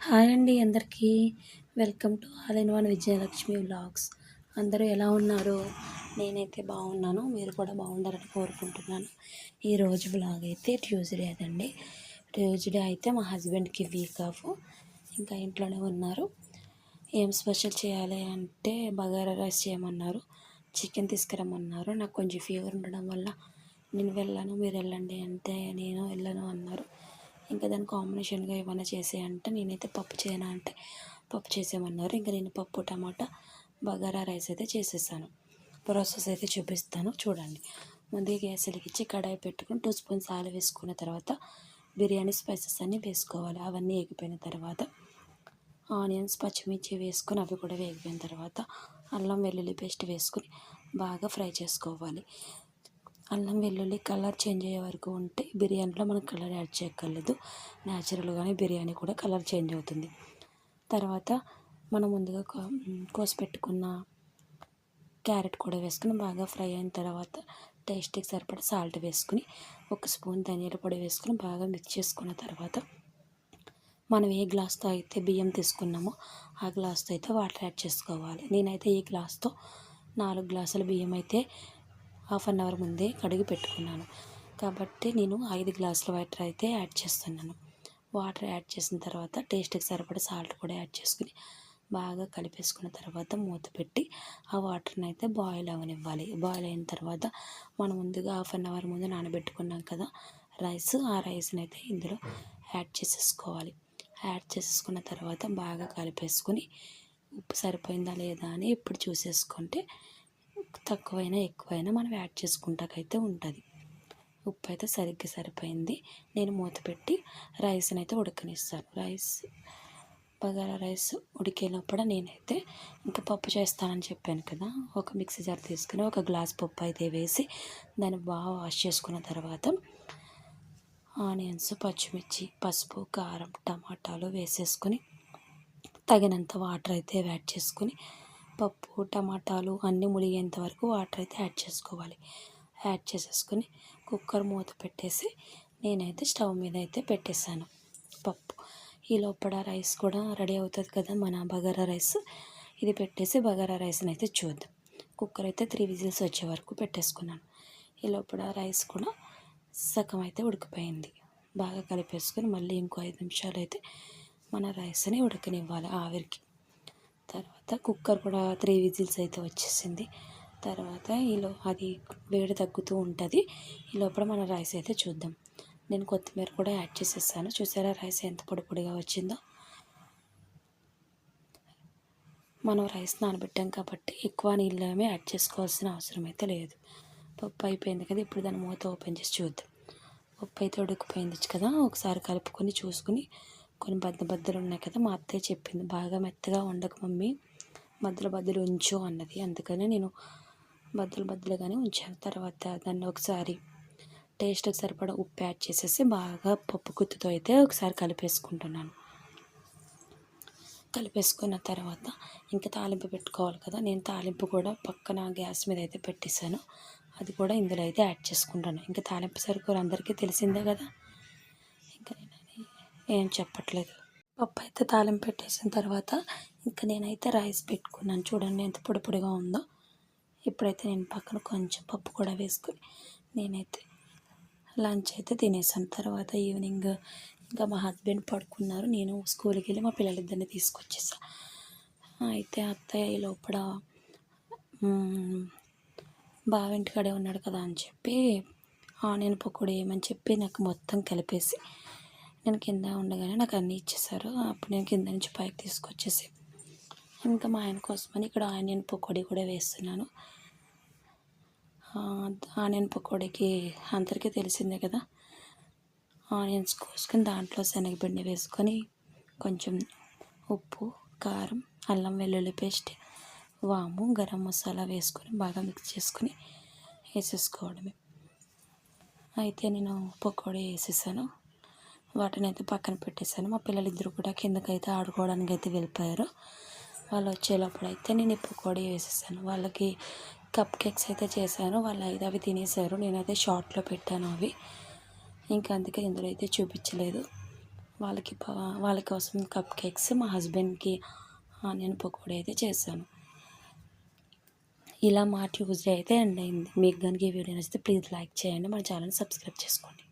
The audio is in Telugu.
హాయ్ అండి అందరికీ. Welcome to all in one Vijayalakshmi vlogs. అందరూ ఎలా ఉన్నారు నేనైతే బాగున్నాను. మీరు కూడా బాగుండాలని కోరుకుంటున్నాను. ఈరోజు వ్లాగ్ అయితే ట్యూస్డే అదండి. ట్యూస్డే అయితే మా హస్బెండ్కి వీక్ ఆఫ్ ఇంకా ఇంట్లోనే ఉన్నారు. ఏం స్పెషల్ చేయాలి అంటే బగారా రైస్ చేయమన్నారు. చికెన్ తీసుకురమ్మన్నారు. నాకు కొంచెం ఫీవర్ ఉండడం వల్ల నేను వెళ్ళాను మీరు వెళ్ళండి అంటే నేను వెళ్ళను అన్నారు. ఇంకా దాని కాంబినేషన్గా ఏమైనా చేసేయంటే నేనైతే పప్పు చేయనా అంటే పప్పు చేసేమన్నారు ఇంకా నేను పప్పు టమాటా బగారా రైస్ అయితే చేసేసాను. ప్రాసెస్ అయితే చూపిస్తాను. చూడండి. ముందుగా గ్యాస్ వెలిగించి కడాయి పెట్టుకుని టూ స్పూన్స్ ఆయిల్ వేసుకున్న తర్వాత బిర్యానీ స్పైసెస్ అన్నీ వేసుకోవాలి. అవన్నీ ఎగిపోయిన తర్వాత ఆనియన్స్ పచ్చిమిర్చి వేసుకొని అవి కూడా వేగిపోయిన తర్వాత అల్లం వెల్లుల్లి పేస్ట్ వేసుకొని బాగా ఫ్రై చేసుకోవాలి. అల్లం వెల్లుల్లి కలర్ చేంజ్ అయ్యే వరకు ఉంటే బిర్యానీలో మనం కలర్ యాడ్ చేయక్కర్లేదు. న్యాచురల్గానే బిర్యానీ కూడా కలర్ చేంజ్ అవుతుంది. తర్వాత మనం ముందుగా కోసి పెట్టుకున్న క్యారెట్ కూడా వేసుకుని బాగా ఫ్రై అయిన తర్వాత టేస్ట్కి సరిపడా సాల్ట్ వేసుకుని ఒక స్పూన్ ధనియాల పొడి వేసుకుని బాగా మిక్స్ చేసుకున్న తర్వాత మనం ఏ గ్లాస్తో అయితే బియ్యం తీసుకున్నామో ఆ గ్లాస్తో అయితే వాటర్ యాడ్ చేసుకోవాలి. నేనైతే ఈ గ్లాస్తో నాలుగు గ్లాసుల బియ్యం అయితే హాఫ్ అన్ అవర్ ముందే కడిగి పెట్టుకున్నాను. కాబట్టి నేను ఐదు గ్లాసుల వాటర్ అయితే యాడ్ చేస్తున్నాను. వాటర్ యాడ్ చేసిన తర్వాత టేస్ట్కి సరిపడా సాల్ట్ కూడా యాడ్ చేసుకుని బాగా కలిపేసుకున్న తర్వాత మూత పెట్టి ఆ వాటర్ని అయితే బాయిల్ అవనివ్వాలి. బాయిల్ అయిన తర్వాత మనం ముందుగా హాఫ్ అన్ అవర్ ముందు నానబెట్టుకున్నాం కదా రైస్ ఆ రైస్ని అయితే ఇందులో యాడ్ చేసేసుకోవాలి. యాడ్ చేసేసుకున్న తర్వాత బాగా కలిపేసుకుని ఉప్పు సరిపోయిందా లేదా అని ఇప్పుడు చూసేసుకుంటే తక్కువైనా ఎక్కువైనా మనం యాడ్ చేసుకుంటాకైతే ఉంటుంది. ఉప్పు అయితే సరిగ్గా సరిపోయింది. నేను మూత పెట్టి రైస్ని అయితే ఉడకనిస్తాను. రైస్ బగారా రైస్ ఉడికేలోపల నేనైతే ఇంకా పప్పు చేస్తానని చెప్పాను కదా ఒక మిక్సీ జార్ తీసుకుని ఒక గ్లాస్ పప్పు అయితే వేసి దాన్ని బాగా వాష్ చేసుకున్న తర్వాత ఆనియన్స్ పచ్చిమిర్చి పసుపు కారం టమాటాలు వేసేసుకొని తగినంత వాటర్ అయితే యాడ్ చేసుకుని పప్పు టమాటాలు అన్నీ మునిగేంత వరకు వాటర్ అయితే యాడ్ చేసుకోవాలి. యాడ్ చేసేసుకొని కుక్కర్ మూత పెట్టేసి నేనైతే స్టవ్ మీద అయితే పెట్టేశాను పప్పు. ఈ లోపల రైస్ కూడా రెడీ అవుతుంది కదా మన బగారా రైస్. ఇది పెట్టేసి బగారా రైస్ని అయితే చూద్దాం. కుక్కర్ అయితే త్రీ విజిల్స్ వచ్చే వరకు పెట్టేసుకున్నాను. ఈ లోపల రైస్ కూడా సగం అయితే ఉడికిపోయింది. బాగా కలిపేసుకొని మళ్ళీ ఇంకో ఐదు నిమిషాలు అయితే మన రైస్ని ఉడకనివ్వాలి ఆవిరికి. తర్వాత కుక్కర్ కూడా త్రీ విజిల్స్ అయితే వచ్చేసింది. తర్వాత ఈలో అది వేడి తగ్గుతూ ఉంటుంది. ఈ లోపల మన రైస్ అయితే చూద్దాం. నేను కొత్తిమీర కూడా యాడ్ చేసేసాను. చూసారా రైస్ ఎంత పొడి పొడిగా వచ్చిందో? మనం రైస్ నానబెట్టాం కాబట్టి ఎక్కువ నీళ్ళమే యాడ్ చేసుకోవాల్సిన అవసరం అయితే లేదు. పప్పు అయిపోయింది కదా ఇప్పుడు దాని మూత ఓపెన్ చేసి చూద్దాం. పప్పు అయితే ఉడికిపోయింది కదా ఒకసారి కలుపుకొని చూసుకుని కొన్ని బద్ద బద్దలు ఉన్నాయి కదా మా అత్తయ్య చెప్పింది. బాగా మెత్తగా ఉండక మమ్మీ. మధ్యలో బద్దలు ఉంచు అన్నది. అందుకని నేను బద్దలు బద్దలుగానే ఉంచాను. తర్వాత దాన్ని ఒకసారి టేస్ట్కి సరిపడా ఉప్పు యాడ్ చేసేసి బాగా పప్పు గుత్తుతో అయితే ఒకసారి కలిపేసుకుంటున్నాను. కలిపేసుకున్న తర్వాత ఇంకా తాలింపు పెట్టుకోవాలి కదా నేను తాలింపు కూడా పక్కన గ్యాస్ మీద అయితే పెట్టేశాను. అది కూడా ఇందులో అయితే యాడ్ చేసుకుంటాను. ఇంకా తాలింపు సరుకులు అందరికీ తెలిసిందే కదా. ఏం చెప్పట్లేదు. పప్పు అయితే తాలింపు పెట్టేసిన తర్వాత ఇంకా నేనైతే రైస్ పెట్టుకున్నాను. చూడండి ఎంత పొడి పొడిగా ఉందో. ఇప్పుడైతే నేను పక్కన కొంచెం పప్పు కూడా వేసుకుని నేనైతే లంచ్ అయితే తినేసాను. తర్వాత ఈవినింగ్ ఇంకా మా హస్బెండ్ పడుకున్నారు. నేను స్కూల్కి వెళ్ళి మా పిల్లలిద్దరిని తీసుకొచ్చేసా. అయితే అత్తయ్య లోపల బావింటికాడే ఉన్నాడు కదా అని చెప్పి ఆనియన్ పకోడీ ఏమని చెప్పి నాకు మొత్తం కలిపేసి నేను కింద ఉండగానే నాకు అన్నీ ఇచ్చేసారు అప్పుడు నేను కింద నుంచి పైకి తీసుకొచ్చేసి ఇంకా మా ఆయన కోసమని ఇక్కడ ఆనియన్ పకోడీ కూడా వేస్తున్నాను. ఆనియన్ పకోడీకి అందరికీ తెలిసిందే కదా. ఆనియన్స్ కోసుకొని దాంట్లో శనగపిండి వేసుకొని కొంచెం ఉప్పు కారం అల్లం వెల్లుల్లి పేస్ట్ వాము గరం మసాలా వేసుకొని బాగా మిక్స్ చేసుకొని వేసేసుకోవడమే. అయితే నేను పకోడీ వేసేసాను. వాటిని అయితే పక్కన పెట్టేశాను. మా పిల్లలు ఇద్దరు కూడా కిందకైతే ఆడుకోవడానికి అయితే వెళ్ళిపోయారు. వాళ్ళు వచ్చేటప్పుడు అయితే నేను ఇప్పుడు కూడా వేసేసాను. వాళ్ళకి కప్ కేక్స్ అయితే చేశాను. వాళ్ళు అయితే అవి తినేసారు నేనైతే షార్ట్లో పెట్టాను అవి. ఇంకా అందుకే ఇందులో అయితే చూపించలేదు. వాళ్ళకి వాళ్ళ కోసం కప్ కేక్స్ మా హస్బెండ్కి నేను పకోడీ అయితే చేశాను. ఇలా మా ట్యూస్డే అయితే ఎండ్ అయింది. మీకు కనుక ఈ వీడియో నచ్చితే ప్లీజ్ లైక్ చేయండి. మన ఛానల్ సబ్స్క్రైబ్ చేసుకోండి.